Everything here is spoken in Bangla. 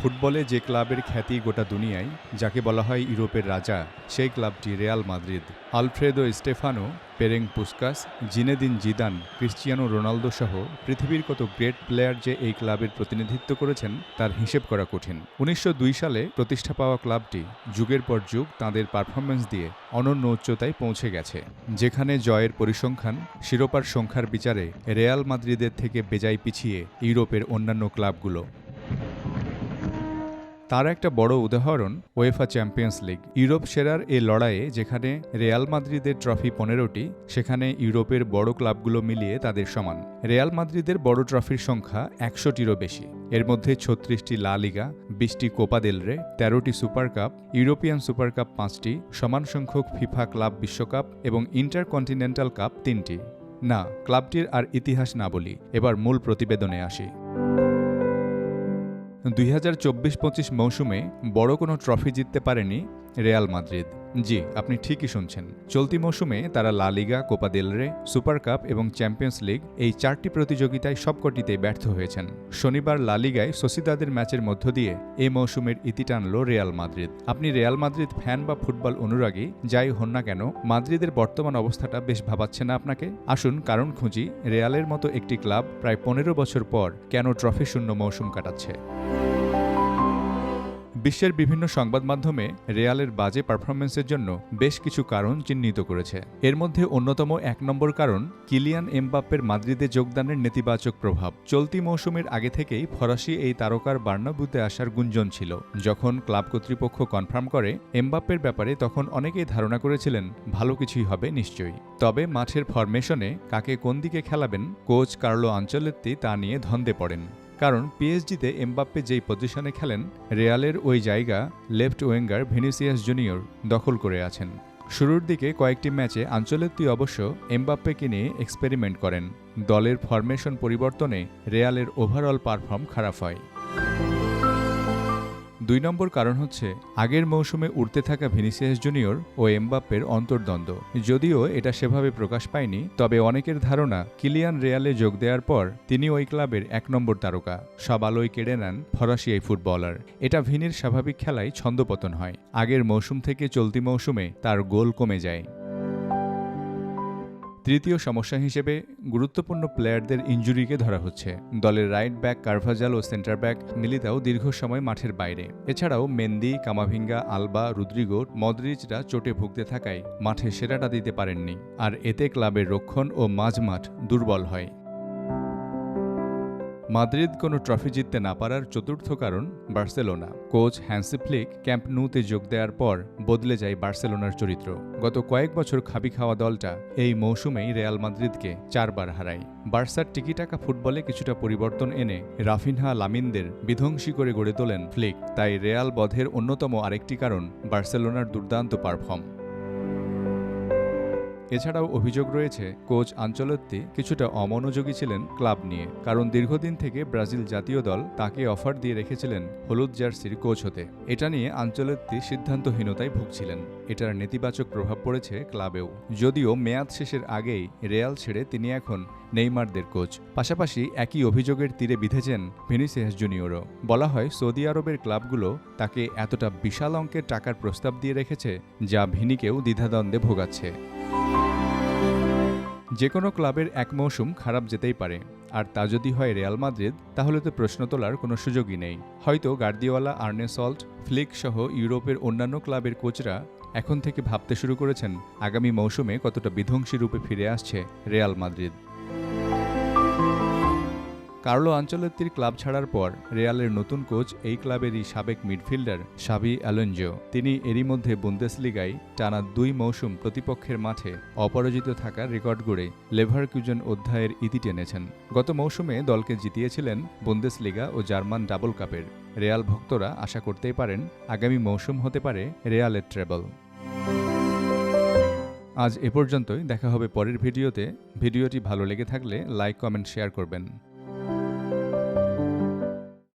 ফুটবলে যে ক্লাবের খ্যাতি গোটা দুনিয়ায়, যাকে বলা হয় ইউরোপের রাজা, সেই ক্লাবটি Real Madrid. Alfredo Stefano, Ferenc Puskas, Zinedine Zidane, Cristiano Ronaldo সহ পৃথিবীর কত গ্রেট প্লেয়ার যে এই ক্লাবের প্রতিনিধিত্ব করেছেন, তার হিসেব করা কঠিন। উনিশশো দুই সালে প্রতিষ্ঠা পাওয়া ক্লাবটি যুগের পর যুগ তাঁদের পারফরমেন্স দিয়ে অনন্য উচ্চতায় পৌঁছে গেছে, যেখানে জয়ের পরিসংখ্যান, শিরোপার সংখ্যার বিচারে রেয়াল মাদ্রিদের থেকে বেজায় পিছিয়ে ইউরোপের অন্যান্য ক্লাবগুলো তার একটা বড় উদাহরণ ওয়েফা চ্যাম্পিয়ন্স লিগ ইউরোপ সেরার এই লড়াইয়ে যেখানে রেয়াল মাদ্রিদের ট্রফি পনেরোটি, সেখানে ইউরোপের বড় ক্লাবগুলো মিলিয়ে তাদের সমান। রেয়াল মাদ্রিদের বড় ট্রফির সংখ্যা একশোটিরও বেশি। এর মধ্যে ছত্রিশটি লা লিগা, বিশটি কোপা দেল রে, তেরোটি Super Cup, European Super Cup পাঁচটি, সমান সংখ্যক ফিফা ক্লাব বিশ্বকাপ এবং ইন্টারকন্টিনেন্টাল কাপ তিনটি। না, ক্লাবটির আর ইতিহাস না বলি, এবার মূল প্রতিবেদনে আসি। দুই হাজার চব্বিশ পঁচিশ মৌসুমে বড় কোনো ট্রফি জিততে পারেনি রেয়াল মাদ্রিদ। জি, আপনি ঠিকই শুনছেন। চলতি মৌসুমে তারা লা Liga, Copa del Rey, Super Cup এবং চ্যাম্পিয়ন্স লিগ এই চারটি প্রতিযোগিতায় সবকটিতেই ব্যর্থ হয়েছেন। শনিবার লা লিগায় সোসিদাদের ম্যাচের মধ্য দিয়ে এই মৌসুমের ইতি টানল রেয়াল মাদ্রিদ। আপনি রেয়াল মাদ্রিদ ফ্যান বা ফুটবল অনুরাগী, যাই হন না কেন, মাদ্রিদের বর্তমান অবস্থাটা বেশ ভাবাচ্ছে না আপনাকে? আসুন কারণ খুঁজি, রেয়ালের মতো একটি ক্লাব প্রায় পনেরো বছর পর কেন ট্রফি শূন্য মৌসুম কাটাচ্ছে। বিশ্বের বিভিন্ন সংবাদ মাধ্যমে রেয়ালের বাজে পারফরমেন্সের জন্য বেশ কিছু কারণ চিহ্নিত করেছে। এর মধ্যে অন্যতম এক নম্বর কারণ কিলিয়ান এমবাপ্পের মাদ্রিদে যোগদানের নেতিবাচক প্রভাব। চলতি মৌসুমের আগে থেকেই ফরাসি এই তারকার বার্নাবুতে আসার গুঞ্জন ছিল। যখন ক্লাব কর্তৃপক্ষ কনফার্ম করে এমবাপ্পের ব্যাপারে তখন অনেকেই ধারণা করেছিলেন, ভালো কিছুই হবে নিশ্চয়ই। তবে মাঠের ফরমেশনে কাকে কোন দিকে খেলাবেন, কোচ কার্লো আঞ্চলেত্তি তা নিয়ে ধন্দে পড়েন। কারণ পিএসজিতে এমবাপ্পে যেই পজিশনে খেলেন, রেয়ালের ওই জায়গা লেফট ওয়েঙ্গার ভেনিসিয়াস জুনিয়র দখল করে আছেন। শুরুর দিকে কয়েকটি ম্যাচে আঞ্চলেত্তি অবশ্য এমবাপ্পেকে নিয়ে এক্সপেরিমেন্ট করেন। দলের ফরমেশন পরিবর্তনে রেয়ালের ওভারঅল পারফর্ম খারাপ হয়। দুই নম্বর কারণ হচ্ছে, আগের মৌসুমে উঠতে থাকা ভিনিসিয়াস জুনিয়র ও এমবাপ্পের অন্তর্দ্বন্দ্ব। যদিও এটা সেভাবে প্রকাশ পায়নি, তবে অনেকের ধারণা কিলিয়ান রেয়ালে যোগ দেওয়ার পর তিনি ওই ক্লাবের এক নম্বর তারকা। সব আলোয় কেড়ে নেন ফরাসি এই ফুটবলার। এটা ভিনির স্বাভাবিক খেলায় ছন্দপতন হয়। আগের মৌসুম থেকে চলতি মৌসুমে তার গোল কমে যায়। তৃতীয় সমস্যা হিসেবে গুরুত্বপূর্ণ প্লেয়ারদের ইঞ্জুরিকে ধরা হচ্ছে। দলের রাইট ব্যাক কার্ভাজাল ও সেন্টার ব্যাক মিলিতাও দীর্ঘ সময় মাঠের বাইরে। এছাড়াও মেন্দি, কামাভিঙ্গা, আলবা, রুদ্রিগো মদ্রিজরা চোটে ভুগতে থাকায় মাঠে সেরাটা দিতে পারেননি। আর এতে ক্লাবের রক্ষণ ও মাঝমাঠ দুর্বল হয়। মাদ্রিদ কোনো ট্রফি জিততে না পারার চতুর্থ কারণ Barcelona. Coach Hansi Flick Camp নুতে যোগ দেওয়ার পর বদলে যায় বার্সেলোনার চরিত্র। গত কয়েক বছর খাবি খাওয়া দলটা এই মৌসুমেই রেয়াল মাদ্রিদকে চারবার হারায়। বার্সার টিকিটাকা ফুটবলে কিছুটা পরিবর্তন এনে রাফিনহা লামিনদের বিধ্বংসী করে গড়ে তোলেন ফ্লিক। তাই রেয়াল বধের অন্যতম আরেকটি কারণ বার্সেলোনার দুর্দান্ত পারফর্ম। এছাড়াও অভিযোগ রয়েছে, কোচ আঞ্চলত্তি কিছুটা অমনোযোগী ছিলেন ক্লাব নিয়ে, কারণ দীর্ঘদিন থেকে ব্রাজিল জাতীয় দল তাকে অফার দিয়ে রেখেছিলেন হলুদ জার্সির কোচ হতে। এটা নিয়ে আঞ্চলত্তি সিদ্ধান্তহীনতায় ভুগছিলেন। এটার নেতিবাচক প্রভাব পড়েছে ক্লাবেও। যদিও মেয়াদ শেষের আগেই রেয়াল ছেড়ে তিনি এখন নেইমারদের কোচ। পাশাপাশি একই অভিযোগের তীরে বিঁধেছেন ভিনিসিয়াস জুনিয়রও। বলা হয়, সৌদি আরবের ক্লাবগুলো তাকে এতটা বিশাল অঙ্কের টাকার প্রস্তাব দিয়ে রেখেছে, যা ভিনিকেও দ্বিধাদ্বন্দ্বে ভোগাচ্ছে। যে কোনো ক্লাবের এক মৌসুম খারাপ যেতেই পারে। আর তা যদি হয় রেয়াল মাদ্রিদ, তাহলে তো প্রশ্ন তোলার কোনো সুযোগই নেই। হয়তো গার্দিওয়ালা আর্নেসল্ট ফ্লিক সহ ইউরোপের অন্যান্য ক্লাবের কোচরা এখন থেকে ভাবতে শুরু করেছেন, আগামী মৌসুমে কতটা বিধ্বংসী রূপে ফিরে আসছে রেয়াল মাদ্রিদ। কার্লো আঞ্চলত্তির ক্লাব ছাড়ার পর রেয়ালের নতুন কোচ এই ক্লাবেরই সাবেক মিডফিল্ডার সাবি অ্যালঞ্জো। তিনি এরই মধ্যে বুন্দেসলিগায় টানা দুই মৌসুম প্রতিপক্ষের মাঠে অপরাজিত থাকার রেকর্ড গড়ে লেভার কিউজন অধ্যায়ের ইতি টেনেছেন। গত মৌসুমে দলকে জিতিয়েছিলেন বুন্দেসলিগা ও জার্মান ডাবল কাপের। রেয়াল ভক্তরা আশা করতেই পারেন আগামী মৌসুম হতে পারে রেয়ালের ট্রেবল। আজ এ পর্যন্তই, দেখা হবে পরের ভিডিওতে। ভিডিওটি ভালো লেগে থাকলে লাইক, কমেন্ট, শেয়ার করবেন।